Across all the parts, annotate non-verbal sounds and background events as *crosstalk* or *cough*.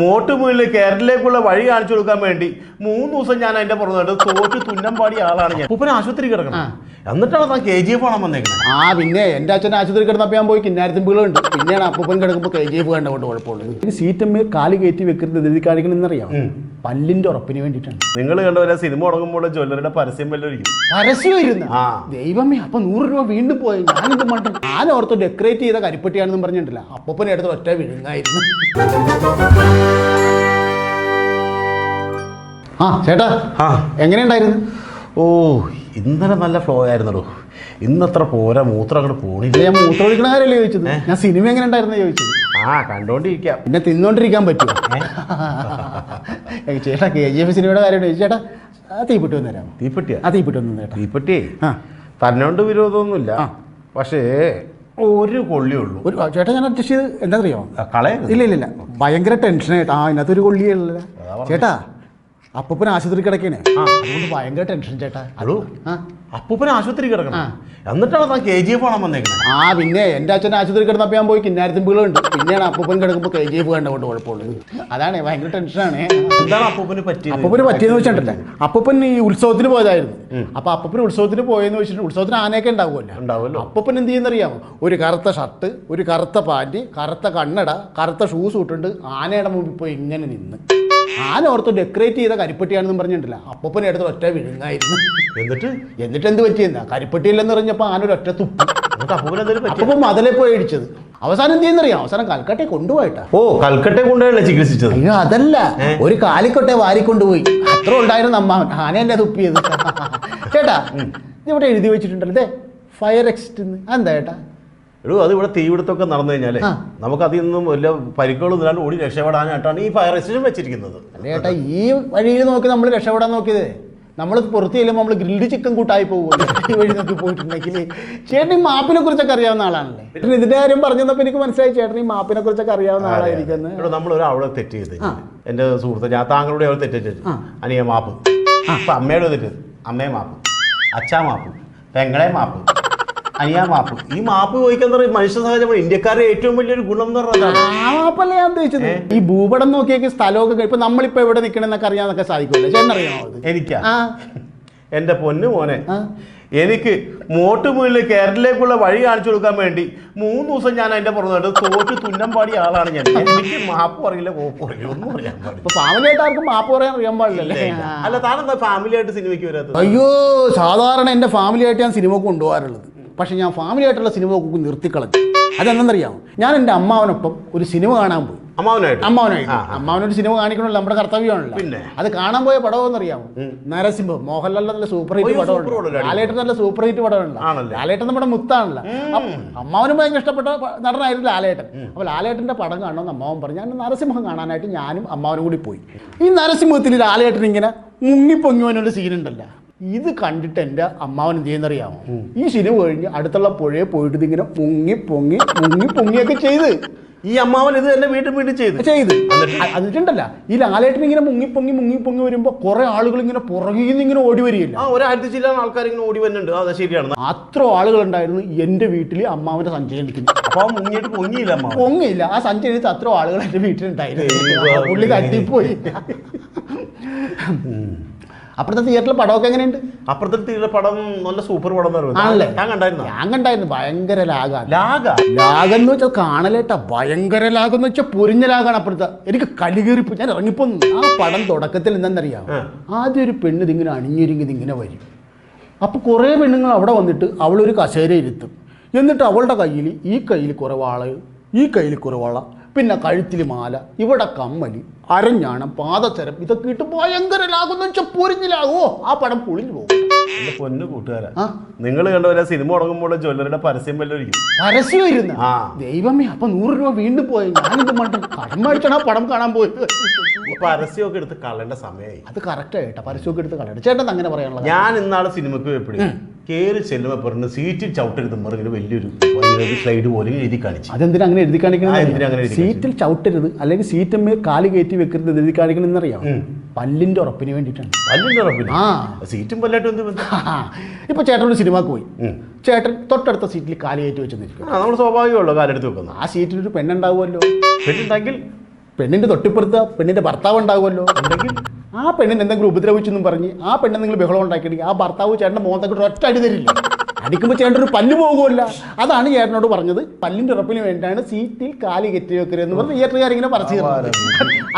മോട്ട് മുകളിൽ കേരളത്തിലേക്കുള്ള വഴി കാണിച്ചു കൊടുക്കാൻ വേണ്ടി മൂന്ന് ദിവസം ഞാൻ അതിന്റെ പുറത്തു തോറ്റ് തുന്നം പാടിയ ആളാണ് ഞാൻ. ഉപ്പന ആശുപത്രി കിടക്കണം. എന്നിട്ടാണ് താൻ കെ ജി എഫ് ആണോ വന്നേക്കുന്നത് ആ പിന്നെ എന്റെ അച്ഛൻ ആശുപത്രി കിടന്നപ്പോൾ ഞാൻ പോയി കിന്നാരത്തുമ്പിളുണ്ട് പിന്നെയാണ് അപ്പൂപ്പൻ കിടക്കുമ്പോൾ കെ ജി എഫ് കണ്ടുകൊണ്ട് കുഴപ്പമുള്ളത്. ഈ സീറ്റമ്മേ കാൽ കയറ്റി വെക്കരുത് എഴുതി കാണിക്കണമെന്നറിയാം പല്ലിന്റെ ഉറപ്പിന് വേണ്ടിയിട്ടാണ്. നിങ്ങൾ കണ്ടവരെ സിനിമ തുടങ്ങുമ്പോൾ ജ്വല്ലറിയുടെ പരസ്യം വല്ലൊരിക്കും പരസ്യം ഇരുന്ന്. ദൈവമേ അപ്പൊ നൂറ് രൂപ വീണ്ടും പോയി. ഞാനിത് മട്ടും ഞാൻ ഓർത്ത് ഡെക്കറേറ്റ് ചെയ്ത കരിപ്പട്ടിയാണെന്നും പറഞ്ഞിട്ടില്ല. അപ്പൊപ്പനെ അടുത്ത് ഒറ്റ വിഴുങ്ങായിരുന്നു. ആ ചേട്ടാ. ആ. എങ്ങനെയുണ്ടായിരുന്നു? ഓ ഇന്നലെ നല്ല ഫ്ലോ ആയിരുന്നല്ലോ ഇന്നത്ര പോരാ മൂത്രം അങ്ങോട്ട് പോണില്ല ഞാൻ മൂത്രം ഒഴിക്കണ കാര്യമല്ലേ ചോദിച്ചത് ഞാൻ സിനിമ എങ്ങനെ ഉണ്ടായിരുന്നു ചോദിച്ചത്? ആ കണ്ടോണ്ടിരിക്കാം. പിന്നെ തിന്നോണ്ടിരിക്കാൻ പറ്റുമോ ചേട്ടാ കെ ജി എഫ് സിനിമയുടെ കാര്യം ചോദിച്ചു ചേട്ടാ ആ തീപ്പെട്ടി വന്നു തരാമോ? തീപ്പെട്ടിയാ? ആ തീപ്പെട്ടി വന്നു ചേട്ടാ. തീപ്പെട്ടിയേ. ആ. തന്നോണ്ട് വിരോധമൊന്നുമില്ല. പക്ഷേ ഒരു കൊള്ളിയുള്ളൂ. ഒരു ചേട്ടൻ ചേട്ടാ ഞാൻ അഡ്ജസ്റ്റ് ചെയ്ത് എന്താ അറിയാമോ ഇല്ല ഇല്ല ഇല്ല. ഭയങ്കര ടെൻഷനായിട്ട് ആ ഇതിനകത്ത് ഒരു കൊള്ളിയല്ല ചേട്ടാ അപ്പൂപ്പൻ ആശുപത്രി കിടക്കണേ അതുകൊണ്ട് ഭയങ്കര ടെൻഷൻ ചേട്ടാ. അതോ അപ്പൂപ്പൻ ആശുപത്രി കിടക്കണം. എന്നിട്ടാണ് താൻ കെ ജി എഫ് ആണോ വന്നേക്കുന്നത് ആ പിന്നെ എന്റെ അച്ഛൻ ആശുപത്രി കിടന്നപ്പോൾ ഞാൻ പോയി കിന്നാരത്തുമ്പിളുണ്ട് പിന്നെയാണ് അപ്പൂപ്പൻ കിടക്കുമ്പോൾ കെ ജി എഫ് കണ്ടുകൊണ്ട് കുഴപ്പമുള്ളത്. അതാണ് ഭയങ്കര ടെൻഷനാണ് എന്താണ് അപ്പൂപ്പന് പറ്റിയത്? അപ്പൂപ്പന് പറ്റിയെന്ന് വെച്ചിട്ടില്ല അപ്പൂപ്പൻ ഈ ഉത്സവത്തിന് പോയതായിരുന്നു. അപ്പൊ അപ്പൂപ്പൻ ഉത്സവത്തിന് പോയെന്ന് വെച്ചിട്ട് ഉത്സവത്തിന് ആനയൊക്കെ ഉണ്ടാവുമല്ലോ. ഉണ്ടാവുമല്ലോ. അപ്പൂപ്പൻ എന്ത് ചെയ്യുന്നറിയാമോ ഒരു കറുത്ത ഷർട്ട് ഒരു കറുത്ത പാന്റ് കറുത്ത കണ്ണട കറുത്ത ഷൂസ് ഇട്ടുണ്ട് ആനയുടെ മുമ്പിൽ പോയി ഇങ്ങനെ നിന്ന്. ആന ഓർത്ത് ഡെക്കറേറ്റ് ചെയ്ത കരിപ്പെട്ടിയാണെന്നും പറഞ്ഞിട്ടില്ല. അപ്പൂപ്പനെ അടുത്ത് ഒറ്റ വിഴുങ്ങായിരുന്നു. എന്നിട്ട്? എന്നിട്ട് എന്ത് പറ്റിയെന്നാ കരിപ്പെട്ടിയില്ലെന്ന് പറഞ്ഞപ്പോൾ ആന ഒരു ഒറ്റ തുപ്പി. എന്നിട്ട് അപ്പൂപ്പൻ എന്തെങ്കിലും പറ്റി അപ്പൂപ്പൻ മതിലെ പോയി അടിച്ചത്. അവസാനം എന്ത് ചെയ്യുന്നറിയാം? അവസാനം കൽക്കട്ടെ കൊണ്ടുപോയിട്ടാ. ഓ കൽക്കട്ടെ കൊണ്ടുപോയല്ലേ ചികിത്സിച്ചത്? അയ്യോ അതല്ല. ഒരു കാലിക്കൊട്ടെ വാരിക്കൊണ്ടുപോയി. അത്ര ഉണ്ടായിരുന്നു അമ്മാവൻ ആന എന്നെ തുപ്പിയത്. *laughs* ചേട്ടാ ഇവിടെ എഴുതി വെച്ചിട്ടുണ്ടല്ലേ. ഫയർ എക്സിറ്റ് എന്താ ചേട്ടാ? എടോ അത് ഇവിടെ തീപിടുത്തമൊക്കെ നടന്നു കഴിഞ്ഞാലേ നമുക്ക് അതിൽ നിന്നും വല്ല പരിക്കുകളും ഇല്ലാണ്ട് ഓടി രക്ഷപ്പെടാനായിട്ടാണ് ഈ ഫയർ എക്സ്റ്റേഷൻ വെച്ചിരിക്കുന്നത്. അല്ല ചേട്ടാ ഈ വഴിയിൽ നോക്കി നമ്മൾ രക്ഷപ്പെടാൻ നോക്കിയത്. നമ്മൾ പുറത്ത് ചെല്ലുമ്പോൾ നമ്മൾ ഗ്രിൽഡ് ചിക്കൻ കൂട്ടായി പോകുമല്ലോ ഈ വഴി നോക്കി പോയിട്ടുണ്ടെങ്കിൽ ചേട്ടൻ ഈ മാപ്പിനെ കുറിച്ചൊക്കെ അറിയാവുന്ന ആളാണല്ലേ? ചേട്ടൻ ഇതിന്റെ കാര്യം പറഞ്ഞു തന്നപ്പോൾ എനിക്ക് മനസ്സിലായി. ചേട്ടൻ ഈ മാപ്പിനെ കുറിച്ചൊക്കെ അറിയാവുന്ന ആളായിരിക്കുന്നത് നമ്മൾ ഒരാളെ തെറ്റ് ചെയ്ത് എന്റെ സുഹൃത്ത് ഞാൻ താങ്കളുടെ അവൾ തെറ്റ് അനിയ മാപ്പ്. അപ്പൊ അമ്മയുടെ തെറ്റ് അമ്മയെ മാപ്പ്. അച്ഛാ മാപ്പ്. പെങ്ങളെ മാപ്പ്. അനിയാ മാപ്പ്. ഈ മാപ്പ് ചോദിക്കാൻ പറയുന്നത് മനുഷ്യ സഹജമാണ് ഇന്ത്യക്കാരുടെ ഏറ്റവും വലിയൊരു ഗുണം എന്ന് പറഞ്ഞതാണ് മാപ്പല്ല ഞാൻ ഉദ്ദേശിച്ചത്. ഈ ഭൂപടം നോക്കിയൊക്കെ സ്ഥലമൊക്കെ ഇപ്പൊ നമ്മളിപ്പോ എവിടെ നിൽക്കണമെന്നൊക്കെ അറിയാന്നൊക്കെ സാധിക്കുമല്ലോ. ചേട്ടൻ അറിയാമോ അത് എനിക്കാ. എന്റെ പൊന്നു മോനെ എനിക്ക് മോട്ട് മുകളിൽ കേരളത്തിലേക്കുള്ള വഴി കാണിച്ചു കൊടുക്കാൻ വേണ്ടി മൂന്ന് ദിവസം ഞാൻ അതിന്റെ പുറത്തോട്ട് തോറ്റ് തുന്നം പാടിയ ആളാണ് ഞാൻ. എനിക്ക് മാപ്പ് അറിയില്ല കോപ്പ് അറിയില്ല ഒന്നും അറിയാൻ പാടില്ല. മാപ്പ് പറയാൻ അറിയാൻ പാടില്ലല്ലേ? ആ. അല്ല താനെന്താ ഫാമിലി ആയിട്ട് സിനിമയ്ക്ക് വരാത്തത്? അയ്യോ സാധാരണ എന്റെ ഫാമിലി ആയിട്ട് ഞാൻ സിനിമ കൊണ്ടുപോകാറുള്ളത്. പക്ഷെ ഞാൻ ഫാമിലി ആയിട്ടുള്ള സിനിമ നോക്കി നിർത്തിക്കളഞ്ഞു അതെന്തെന്നറിയാമോ? ഞാൻ എന്റെ അമ്മാവനൊപ്പം ഒരു സിനിമ കാണാൻ പോയി. അമ്മാവനായിട്ട്? അമ്മാവനായിട്ട്. അമ്മാവനൊരു സിനിമ കാണിക്കണമല്ലോ നമ്മുടെ കർത്തവ്യമാണല്ലോ. പിന്നെ? അത് കാണാൻ പോയ പടം എന്നറിയാമോ? നരസിംഹം മോഹൻലാൽ നല്ല സൂപ്പർ ഹിറ്റ് പടമാണ് ലാലേട്ടൻ നല്ല സൂപ്പർ ഹിറ്റ് പടമാണല്ലോ? ലാലേട്ടൻ നമ്മുടെ മുത്താണല്ലോ. അമ്മാവനും ഭയങ്കര ഇഷ്ടപ്പെട്ട നടനായിരുന്നു ലാലേട്ടൻ. അപ്പോൾ ലാലേട്ടന്റെ പടം കാണണമെന്ന് അമ്മാവൻ പറഞ്ഞു. ഞാൻ നരസിംഹം കാണാനായിട്ട് ഞാനും അമ്മാവനും കൂടി പോയി. ഈ നരസിംഹത്തിൽ ലാലേട്ടൻ ഇങ്ങനെ മുങ്ങിപ്പൊങ്ങിവനൊരു സീനുണ്ടല്ലോ ഇത് കണ്ടിട്ട് എന്റെ അമ്മാവൻ എന്ത് ചെയ്യുന്നറിയാമോ? ഈ സിനിമ കഴിഞ്ഞ് അടുത്തുള്ള പുഴയെ പോയിട്ട് ഇതിങ്ങനെ പൊങ്ങി പൊങ്ങി പൊങ്ങി പൊങ്ങിയൊക്കെ ചെയ്ത്. ഈ അമ്മാവൻ ഇത് തന്നെ വീണ്ടും വീണ്ടും ചെയ്ത്. ചെയ്ത്. അതിട്ടുണ്ടല്ല എന്നിട്ടുണ്ടല്ല ഈ ലാലേട്ടൻ ഇങ്ങനെ മുങ്ങിപ്പൊങ്ങി മുങ്ങിപ്പൊങ്ങി വരുമ്പോ കുറെ ആളുകൾ ഇങ്ങനെ പുറകിൽ നിന്ന് ഇങ്ങനെ ഓടി വരികയില്ല. ആ ഒരായിരത്തി ചില ആൾക്കാർ ഇങ്ങനെ ഓടി വരുന്നുണ്ട്. അതെ ശരിയാണ്. അത്ര ആളുകൾ ഉണ്ടായിരുന്നു എന്റെ വീട്ടിൽ അമ്മാവന്റെ സഞ്ചയം എടുക്കുന്നു അപ്പൊ മുങ്ങിയിട്ട് പൊങ്ങിയില്ല പൊങ്ങിയില്ല. ആ സഞ്ചയം എടുത്ത് അത്ര ആളുകൾ എന്റെ വീട്ടിലുണ്ടായിരുന്നു. പുള്ളി തട്ടിപ്പോയി. അപ്പുറത്തെ തിയേറ്ററിൽ പടമൊക്കെ എങ്ങനെയുണ്ട്? അപ്പുറത്തെ തിയേറ്ററിൽ പടം നല്ല സൂപ്പർ പടം ആണല്ലേ? ഞാൻ കണ്ടായിരുന്നു. ഞാൻ കണ്ടായിരുന്നു. ഭയങ്കര ലാഗാണ് ലാഗ. ലാഗം? എന്ന് വെച്ചാൽ കാണലേട്ടാ. ഭയങ്കര ലാഗം എന്ന് വെച്ചാൽ പൊരിഞ്ഞ ലാഗാണ് അപ്പുറത്തെ. എനിക്ക് കലികേറിപ്പ് ഞാൻ ഇറങ്ങിപ്പോന്നു. ആ പടം തുടക്കത്തിൽ എന്താണെന്നറിയാം. ആദ്യം ഒരു പെണ്ണ് ഇതിങ്ങനെ അണിഞ്ഞൊരുങ്ങി ഇതിങ്ങനെ വരും. അപ്പോൾ കുറേ പെണ്ണുങ്ങൾ അവിടെ വന്നിട്ട് അവളൊരു കസേര ഇരുത്തും എന്നിട്ട് അവളുടെ കയ്യിൽ ഈ കയ്യിൽ കുറവാൾ ഈ കയ്യിൽ കുറേ വള പിന്നെ കഴുത്തിൽ മാല ഇവിടെ കമ്മലി അരഞ്ഞാണം പാദസരം ഇതൊക്കെ ഇട്ട് ഭയങ്കര ലാഗം എന്ന് വെച്ചാൽ പൊരിഞ്ഞിലാകോ ആ പടം പൊളിഞ്ഞു പോകും. എന്റെ പൊന്നു കൂട്ടുകാരാ. നിങ്ങൾ കണ്ടവരെ സിനിമ തുടങ്ങുമ്പോൾ ജ്വല്ലറിയുടെ പരസ്യം വല്ലതും ഇരിക്കും. പരസ്യം ഇരുന്ന് ദൈവമേ അപ്പൊ നൂറ് രൂപ വീണ്ടും പോയി. ഞാനിത് മണ്ടും കടം മേടിച്ചാണ് ആ പടം കാണാൻ പോയത്. പരസ്യമൊക്കെ എടുത്ത് കളയേണ്ട സമയമായി. അത് കറക്റ്റ് ആയിട്ടാ പരസ്യമൊക്കെ എടുത്ത് കളയണം. ചേട്ടൻ അങ്ങനെ പറയാനുള്ളത് ഞാൻ ഇന്നാളെ സിനിമക്ക് പോയപ്പോഴേ കയറി ചെല്ലുമ്പോൾ പറഞ്ഞ് സീറ്റിൽ ചവിട്ടരുത് പറഞ്ഞൊരു വലിയൊരു വലിയൊരു സ്ലൈഡ് പോലെ എഴുതി കാണിച്ചു. അതെന്തിനാ അങ്ങനെ എഴുതി കാണിക്കണം സീറ്റിൽ ചവിട്ടരുത് അല്ലെങ്കിൽ സീറ്റ് കാൽ കയറ്റി വെക്കരുത് എഴുതി കാണിക്കണം എന്നറിയാം പല്ലിന്റെ ഉറപ്പിന് വേണ്ടിയിട്ടാണ്. പല്ലിന്റെ ഉറപ്പിന്? ആ. സീറ്റും പല്ലായിട്ടും എന്ത് ഇപ്പൊ ചേട്ടനോട് സിനിമ സിനിമക്ക് പോയി. ചേട്ടൻ തൊട്ടടുത്ത സീറ്റിൽ കാൽ കയറ്റി വെച്ചെന്നിരിക്കും നമ്മൾ സ്വാഭാവികമുള്ളൂ കാലെടുത്ത് വെക്കുന്നത്. ആ സീറ്റിൽ ഒരു പെണ്ണുണ്ടാവുമല്ലോ. പെണ്ണുണ്ടെങ്കിൽ? പെണ്ണിന്റെ തൊട്ടിപ്പുറത്ത് പെണ്ണിന്റെ ഭർത്താവ് ഉണ്ടാവുമല്ലോ ഉണ്ടെങ്കിൽ? ആ പെണ്ണിനെ എന്തെങ്കിലും ഉപദ്രവിച്ചെന്നും പറഞ്ഞ് ആ പെണ്ണെ നിങ്ങൾ ബഹളം ഉണ്ടാക്കിയെങ്കിൽ ആ ഭർത്താവ് ചേട്ടന്റെ മോന്തക്കിട്ട് ഒറ്റ അടി തരില്ല. അടിക്കുമ്പോൾ ചേട്ടൻ ഒരു പല്ല് പോകുമല്ല. അതാണ് ചേട്ടനോട് പറഞ്ഞത്. പല്ലിന്റെ ഉറപ്പിന് വേണ്ടിയാണ് സീറ്റിൽ കാലി കെറ്റി വെക്കരുത് എന്ന് പറഞ്ഞ് തിയേറ്ററുകാരിങ്ങനെ പറഞ്ഞു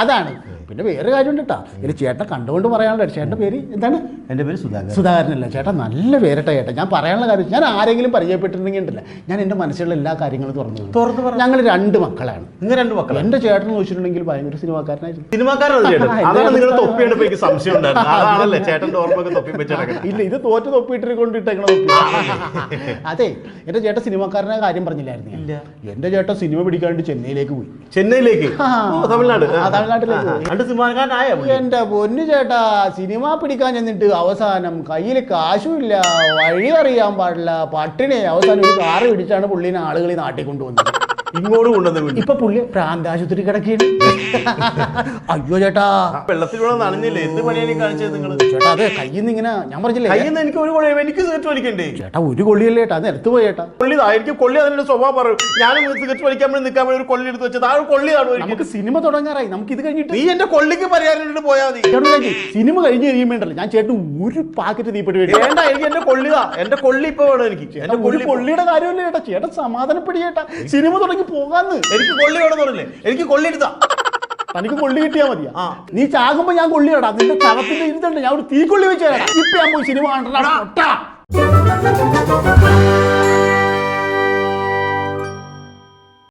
അതാണ്. പിന്നെ വേറെ കാര്യമുണ്ട് കേട്ടോ ഇതിൽ ചേട്ടൻ കണ്ടുകൊണ്ട് പറയാനുള്ള ചേട്ടന്റെ പേര് എന്താണ്? എന്റെ പേര് സുധാകരൻ. സുധാകരനല്ല? ചേട്ടൻ നല്ല പേരട്ടെ ചേട്ടൻ ഞാൻ പറയാനുള്ള കാര്യം ഞാൻ ആരെങ്കിലും പരിചയപ്പെട്ടിട്ടുണ്ടെങ്കിൽ ഉണ്ടല്ല. ഞാൻ എന്റെ മനസ്സിലുള്ള എല്ലാ കാര്യങ്ങളും തുറന്നു തുറന്നു പറഞ്ഞു ഞങ്ങൾ രണ്ട് മക്കളാണ്. നിങ്ങൾ രണ്ട് മക്കൾ എന്റെ ചേട്ടൻ എന്ന് വെച്ചിട്ടുണ്ടെങ്കിൽ ഭയങ്കര സിനിമാക്കാരനായിരുന്നു. *laughs* വെച്ചിടക്കണം ഇല്ല ഇത് തോറ്റ് തൊപ്പിയിട്ട് കൊണ്ടിട്ടേക്കണ തൊപ്പി അതെ എന്റെ ചേട്ടൻ സിനിമാക്കാരനെ കാര്യം പറഞ്ഞില്ലായിരുന്നു. എന്റെ ചേട്ടൻ സിനിമ പിടിക്കാണ്ട് ചെന്നൈയിലേക്ക് പോയി. ചെന്നൈയിലേക്ക്? തമിഴ്നാട്. തമിഴ്നാട്ടിലേക്ക് എന്റെ പൊന്നു ചേട്ടാ സിനിമ പിടിക്കാൻ ചെന്നിട്ട് അവസാനം കയ്യിൽ കാശുമില്ല വഴി അറിയാൻ പാടില്ല പട്ടിണി അവസാനം ഒരു കാറ് പിടിച്ചാണ് പുള്ളിനെ ആളുകൾ ഈ നാട്ടിൽ കൊണ്ടുവന്നത്. ഇങ്ങോട്ട് കൊണ്ടുവന്ന് ഇപ്പൊ പുള്ളി പ്രാന്താശുപത്രി കിടക്കുകയാണ്. അയ്യോ ചേട്ടാ. വെള്ളത്തിലൂടെ നനഞ്ഞില്ലേ? എന്ത് പണിയാണ് കാണിച്ചത് നിങ്ങൾ ചേട്ടാ അതെ കയ്യിൽ നിന്ന് ഇങ്ങനെ ഞാൻ പറഞ്ഞില്ലേ? കയ്യിൽ നിന്ന് എനിക്ക് ഒരു കൊള്ളി എനിക്ക് സിഗരറ്റ് വലിക്കണ്ടേ? ചേട്ടാ ഒരു കൊള്ളിയല്ലേ ചേട്ടാ. അത് നിലത്ത് പോയി ചേട്ടാ. കൊള്ളിതാ എനിക്ക് കൊള്ളി അതിന്റെ സ്വഭാവം പറയും. ഞാനും സിഗരറ്റ് വലിക്കാൻ വേണ്ടി നിൽക്കാൻ വേണ്ടി ഒരു കൊള്ളി എടുത്ത് വെച്ചത്. ആ കൊള്ളിയാണ് നമുക്ക് സിനിമ തുടങ്ങാറായി. നമുക്ക് ഇത് കഴിഞ്ഞിട്ട് നീ എന്റെ കൊള്ളിക്ക് പരിഹാരം പോയാൽ മതി. സിനിമ കഴിഞ്ഞ് കഴിയുമ്പോണ്ടല്ലോ ഞാൻ ചേട്ടൻ ഒരു പാക്കറ്റ് തീപ്പെട്ട് വേണ്ടി വേണ്ട എനിക്ക് എന്റെ കൊള്ളിതാ. എന്റെ കൊള്ളി ഇപ്പൊ വേണം എനിക്ക്. എന്റെ കൊള്ളി കൊള്ളിയുടെ കാര്യമല്ലേ ചേട്ടാ? ചേട്ടൻ സമാധാനപ്പെടി ചേട്ടാ. സിനിമ തുടങ്ങി പോകാന്ന്. എനിക്ക് കൊള്ളി വേണം പറഞ്ഞില്ലേ? എനിക്ക് കൊള്ളി എടുത്താ തനിക്ക് കൊള്ളി കിട്ടിയാ മതി ആ. നീ ചാകുമ്പോ ഞാൻ കൊള്ളി ഇടാം നിന്റെ ചവത്തിന്റെ ഇരുത്തണ്ട്. ഞാൻ ഒരു തീ കൊള്ളി വെച്ച് തരാം ഇപ്പൊ ഞാൻ പോയി സിനിമ കണ്ടാ